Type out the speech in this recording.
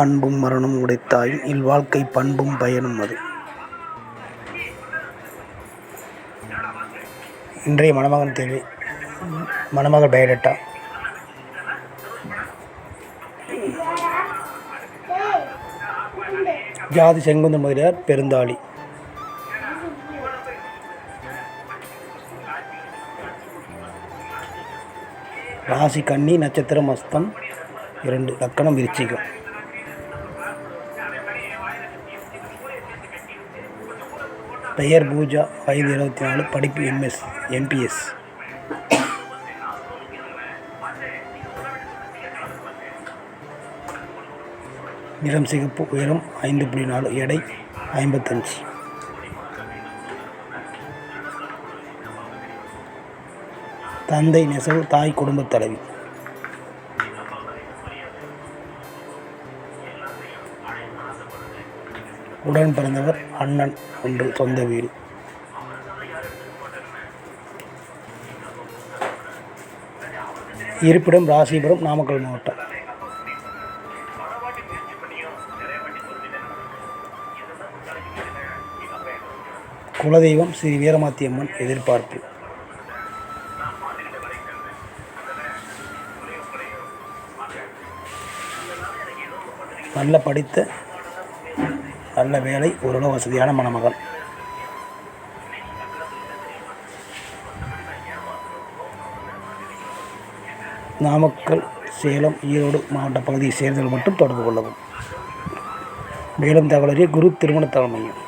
அன்பும் மரணம் உடைத்தாயும் இல்வாழ்க்கை பண்பும் பயனும் அது. இன்றைய மணமகன் தேவை மணமகள் பயோடேட்டா ஜாதி செங்குந்த முதலியார் பெருந்தாளி. ராசி கன்னி நட்சத்திரம் அஸ்தம் இரண்டு லக்கணம் விருச்சிகம். பெயர் பூஜா வயது இருபத்தி நாலு படிப்பு எம்எஸ் எம்பிஎஸ் நிறம் சிகப்பு உயரம் ஐந்து புள்ளி நாலு எடை ஐம்பத்தஞ்சு. தந்தை நெசவு தாய் குடும்பத் தலைவி. உடன் பிறந்தவர் அண்ணன் ஒன்று சொந்த வீடு இருப்பிடம் ராசிபுரம் நாமக்கல் மாவட்டம். குலதெய்வம் ஸ்ரீ வீரமாத்தியம்மன் எதிர்பார்ப்பு. நல்ல படித்த நல்ல வேலை ஓரளவு வசதியான மணமகன் நாமக்கல் சேலம் ஈரோடு மாவட்ட பகுதியை சேர்ந்தவர்கள் மட்டும் தொடர்பு கொள்ளவும். மேலும் தகவலறிய குரு திருமண தலைமையும்